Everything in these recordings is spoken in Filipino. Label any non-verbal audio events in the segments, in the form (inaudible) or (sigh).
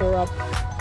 Up. Uh,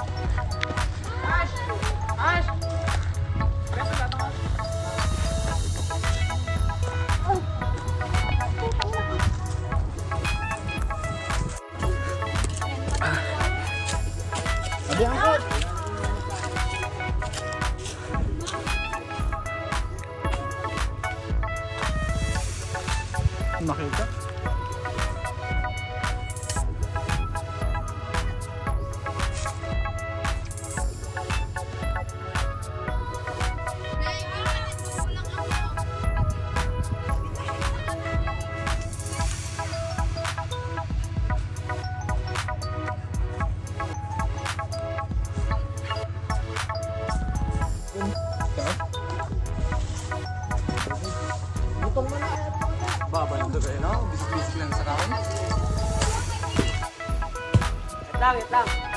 땅에 땅.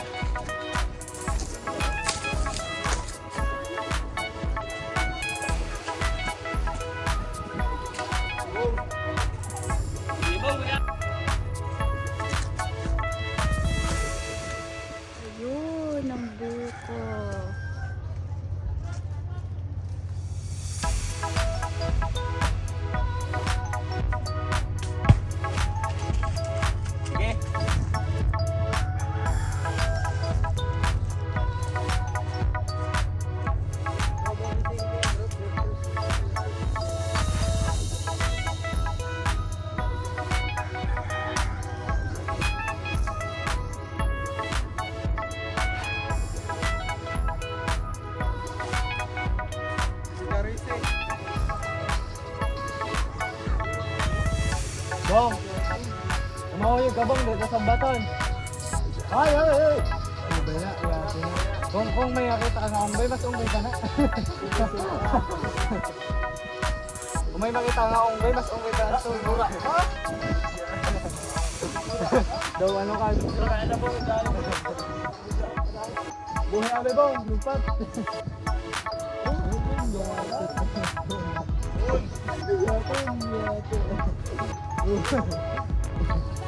Tumawa yung kabang dito sa baton. Ay, ay, ay. Ano ba sino? Kung, kung may nakita ka na unggoy, mas unggoy ka na. (laughs) kung may makita ka na unggoy, mas unggoy ka na. Sulbura. Ha? (laughs) Daw ano ka? Buhay abe bong, lupat.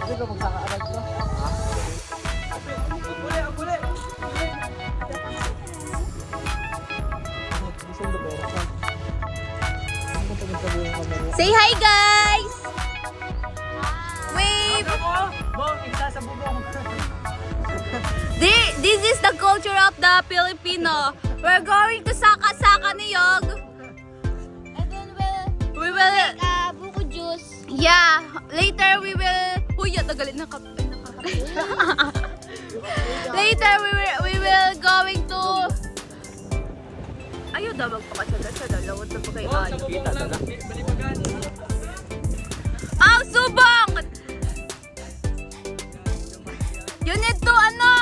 Hindi ka magsaka-arag ko. Uli, uli. Ba? Say hi, guys! Wave! This is the culture of the Filipino. We're going to Saka-Saka ni Yog. And then we'll We will... make uh, buko juice. Yeah, later we will... Tagalit na kap... ay, nakaka- (laughs) later we will, we will going to... Ayaw daw magpakasagat sa dalawat na Bong, sa ay. bubong lang. Balibagan. Ang subong! You need to ano?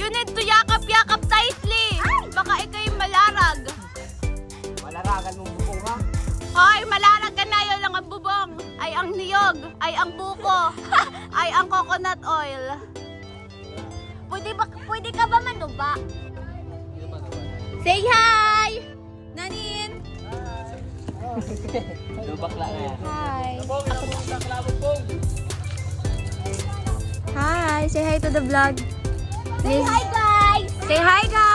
You need to yakap-yakap tightly. Baka ikay malarag. Malaragan mong bubong ha? Hoy, malarag niyog. Ay ang buko. (laughs) ay ang coconut oil. Pwede, ba, pwede ka ba manuba? Say hi! Nanin! Lubak lang yan. Hi. Hi! Say hi to the vlog. Say hi guys! Say hi, guys!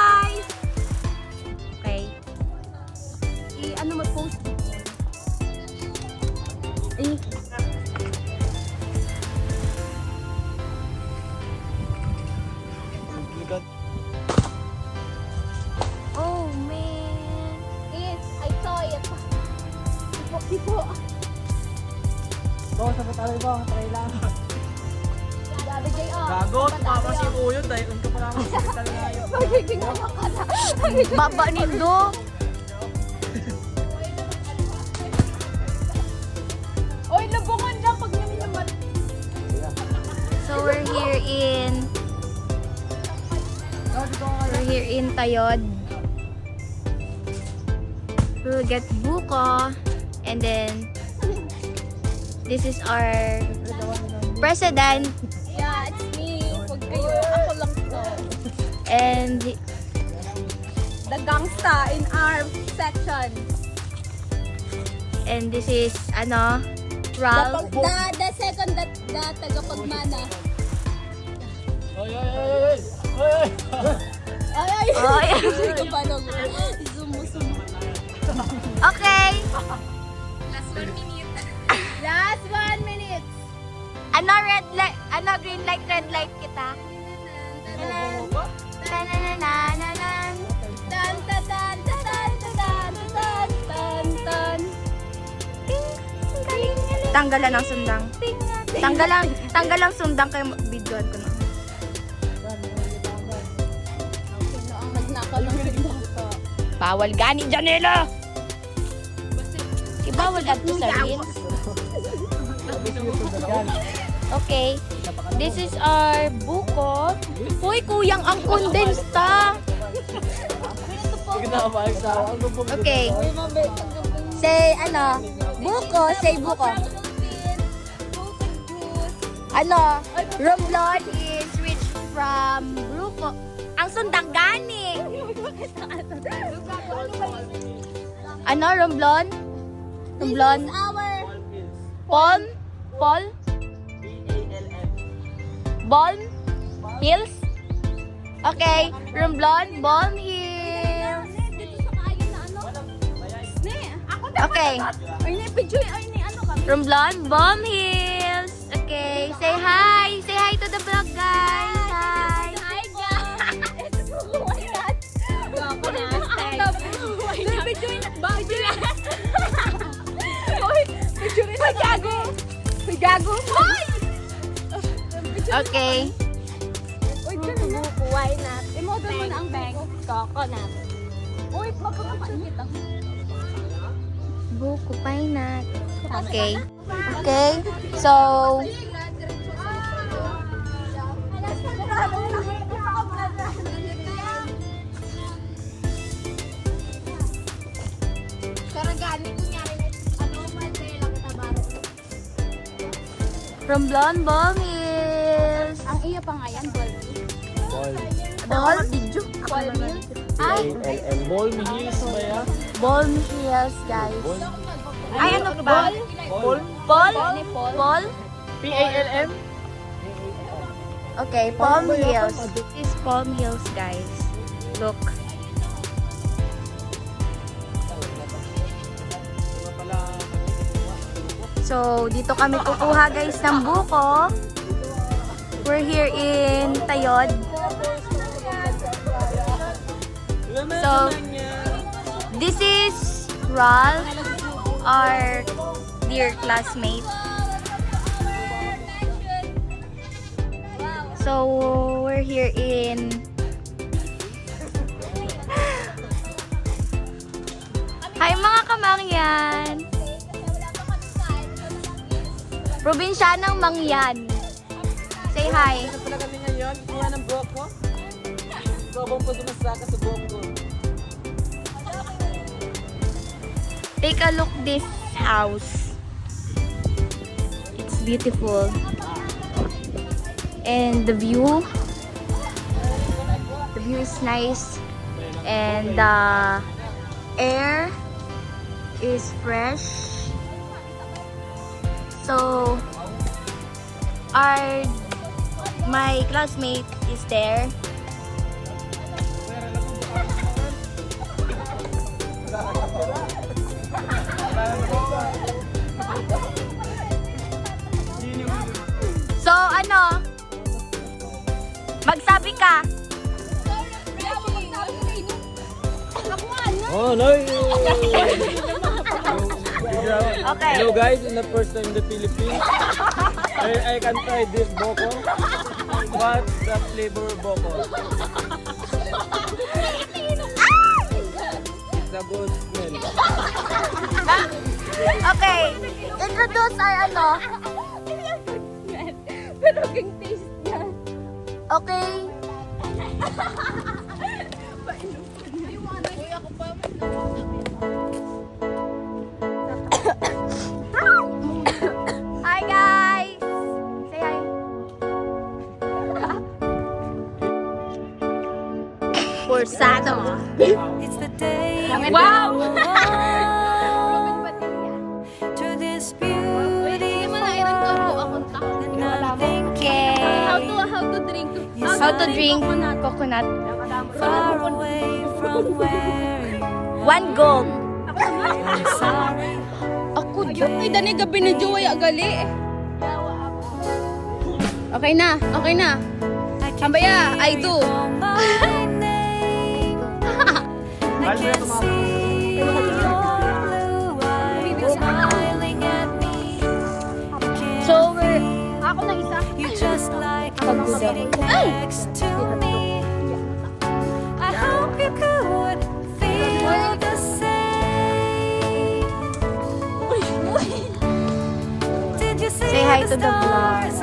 Baba nindo. Oy, nabungan lang pag namin naman. So we're here in We're here in Tayod. We'll get buko and then this is our president Yeah, it's me. Pag kayo, ako lang to. and gangsta in our section. and this is ano Ralph. The, the second that the tagapagmana. Oy, oy, oy, oy, oy, oy. Ay, ay, Ay. (laughs) Hindi ka pa nung sumu-sumu. Okay. Last one minute. Ano red light, ano green light, red light kita? Tananananan. Tan, tan, tan, tan, tan, tan, tan, tan, tan. Tanggalan ang sundang. Tanggalan, tanggalan sundang kay videoan ko na. Ng? Bawal gani, Janela! Ibawal at sa reels. (laughs) Okay. This is our buko. Hoy, kuyang ang condensed ta. Okay. Say, ano, buko, say buko. Ano, romblon is rich from buko. Ang sundang gani. Ano, romblon? Romblon? Palm? Paul? Balm? Hills? Okay, Romblon, Balm Hills. Okay, Ay, ne, picture, ay, ne, ano kami? Romblon, Balm Hills. Okay, say hi. Say hi to the vlog, guys. Hi. Hi, guys! My God! Gako na. Ay, picture na. Picture na. Hoy, picture na. Hoy, gago! Hoy, gago! Hoy! Okay. Uy, dyan na. Why not? I-model mo na ang bank. Coconut. Uy, mapapapaan kita. Cebu, Kupainak. Okay. Okay. So, From Blonde Bombills. Ang iya pa nga yan, Ball Ball. Ball? Ball? Ay, B-A-L-L. Ball Hills ba yan? Balm Hills, guys. Ball? Ay, ano ba? Ball? Paul? Paul? P-A-L-M? Okay, Palm Hills. This is Palm Hills, guys. Look. So, dito kami kukuha, guys, ng buko. We're here in Tayod. So, this is Ralph, our dear classmate. So, we're here in (laughs) Hi mga kamangyan! Probinsyanang Mangyan. Say hi. Ano pala kami ngayon? Kuha ng buhok ko? Sobong po dumasaka sa buhok ko. Take a look this house. It's beautiful. And the view, the view is nice. And the air is fresh. So, our, my classmate is there. So, ano? Magsabi ka. Oh, no. Okay. Hello guys, in the first time in the Philippines. I, I can try this boko. What the flavor boko? Good smell. (laughs) Okay. Introduce our ano. Pero king taste niya. Okay. (coughs) Hi guys. Say hi. Forsado. It's Wow! (laughs) to this beautiful How to, how to drink? How to drink coconut? Far away from (laughs) where One gold. Ako dyan. Ay, dani gabi na Joy, agali. Okay na, okay na. Hambaya, I do. (laughs) I can see your blue eyes smiling at me. So, we're, ako na isa. You just like sitting next to me. I hope you could feel the same. Did you see Say hi to the vlog.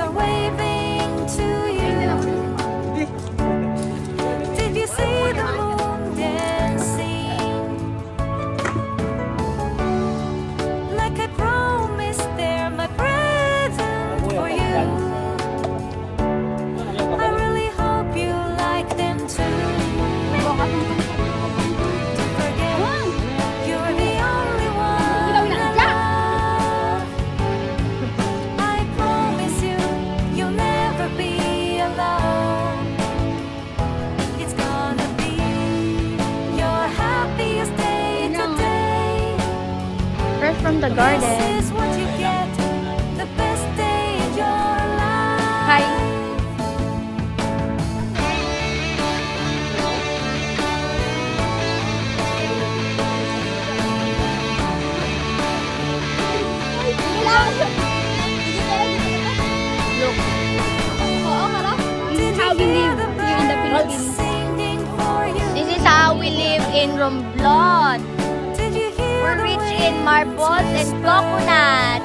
Life. Hi. How we live here in the Philippines. singing for you? This is how we live in Romblon. In marbles and coconut.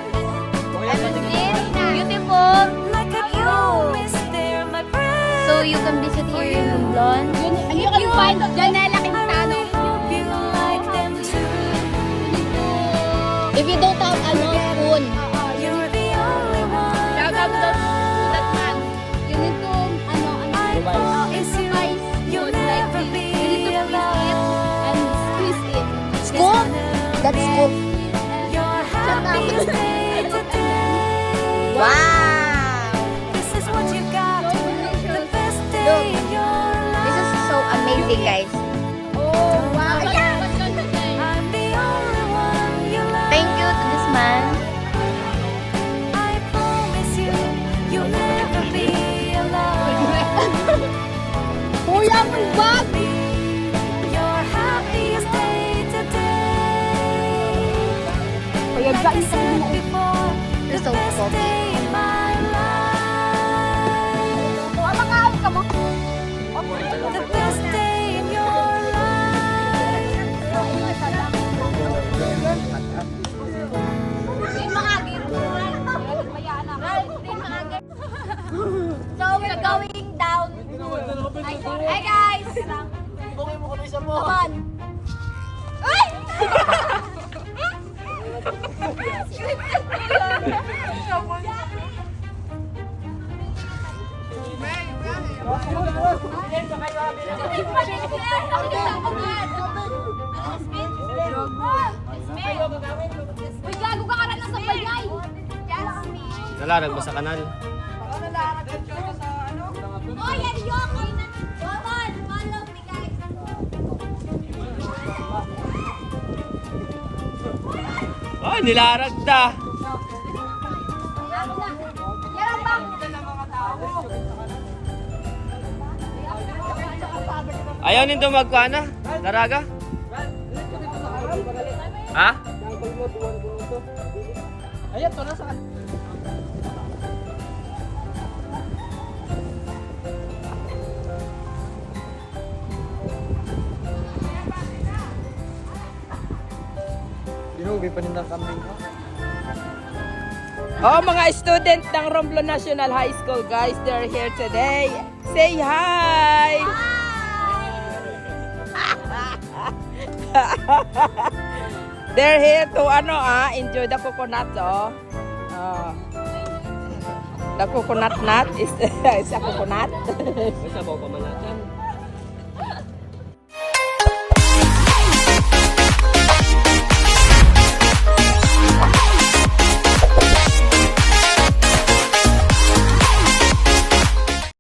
And this beautiful view. So you can visit here in Romblon. And you can find dyan na laking I tano. really hope you like them too. If you don't have ano, spoon. That's today. Wow! This is what you got. Look. This is so amazing, guys. all Uy, gago ka ka na sa bayay! Nalarag ba sa kanal? Oh, yan yung. Come on, follow me, guys. Ay, nilarag ta! Ayaw nito magkuana? Laraga? Ha? Ayan, to na sa Dinugi pa nila kambing ko. Oh, mga student ng Romblon National High School, guys, they're here today. Say hi! (laughs) they're here to ano ah, enjoy the coconut oh. Ah. the coconut nut is (laughs) is a coconut. May sabaw pa man natin.